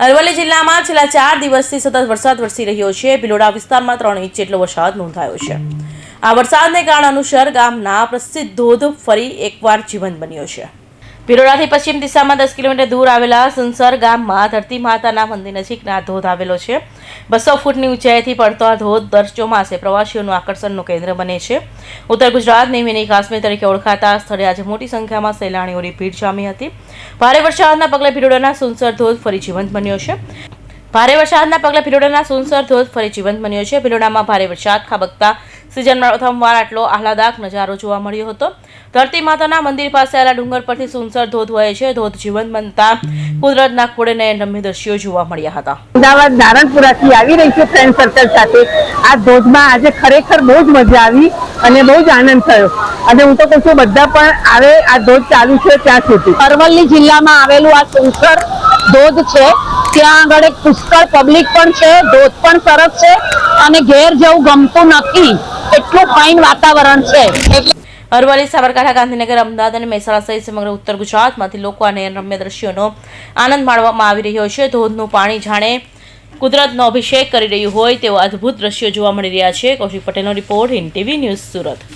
અરવલ્લી જિલ્લામાં છેલ્લા ચાર દિવસથી સતત વરસાદ વરસી રહ્યો છે. ભિલોડા વિસ્તારમાં ત્રણ ઇંચ જેટલો વરસાદ નોંધાયો છે. આ વરસાદને કારણે અનુસર ગામના પ્રસિદ્ધ ધોધ ફરી એકવાર જીવંત બન્યો છે. ભિલોડાથી પશ્ચિમ દિશામાં દસ કિલોમીટર દૂર આવેલા સુનસર ગામમાં ધરતી માતાના મંદિર નજીકના ધોધ આવેલો છે બસો ફૂટની ઊંચાઈથી પડતો આ ધોધ દર ચોમાસે પ્રવાસીઓનું આકર્ષણનું કેન્દ્ર બને છે ઉત્તર ગુજરાતની મિની કાશ્મીર તરીકે ઓળખાતા સ્થળે આજે મોટી સંખ્યામાં સહેલાણીઓની ભીડ જામી હતી. ભારે વરસાદના પગલે પિરોડાના સુનસર ધોધ ફરી જીવંત બન્યો છે. ભારે વરસાદના પગલે પિરોડાના સુનસર ધોધ ફરી જીવંત બન્યો છે. પિરોડામાં ભારે વરસાદ ખાબકતા સિઝનમાં પ્રથમવાર આટલો આહલાદક નજારો જોવા મળ્યો હતો. ધરતી માતાના મંદિર પાસે આવેલા ડુંગર પરથી સુનસર ધોધ વહે છે. ધોધ જીવંત બનતા કુદરતના ખોડે નયનરમ્ય દ્રશ્યો જોવા મળ્યા હતા. અમદાવાદ નારણપુરાથી આવી રહી છે ફ્રેન્ડ સર્કલ સાથે. આ ધોધમાં આજે ખરેખર બહુ જ મજા આવી અને બહુ જ આનંદ થયો. અને હું તો કહું છું, બધા પણ આવે આ ધોધ ચાલુ છે ત્યાં સુધી. અરવલ્લી જિલ્લામાં આવેલું આ સુનસર ધોધ છે. ત્યાં આગળ એક પુષ્કળ પબ્લિક પણ છે. ધોધ પણ સરસ છે. અને ઘેર જવું ગમતું નથી. એટલું ફાઇન વાતાવરણ છે. એટલે અરવલ્લી, સાબરકાંઠા, ગાંધીનગર, અમદાવાદ અને મહેસાણા સહિત સમગ્ર ઉત્તર ગુજરાતમાંથી લોકો અને રમ્ય દ્રશ્યોનો આનંદ માણવામાં આવી રહ્યો છે. ધોધનું પાણી જાણે કુદરતનો અભિષેક કરી રહ્યું હોય તેવા અદ્ભુત દ્રશ્યો જોવા મળી રહ્યા છે. કૌશિક પટેલનો report in TV news Surat.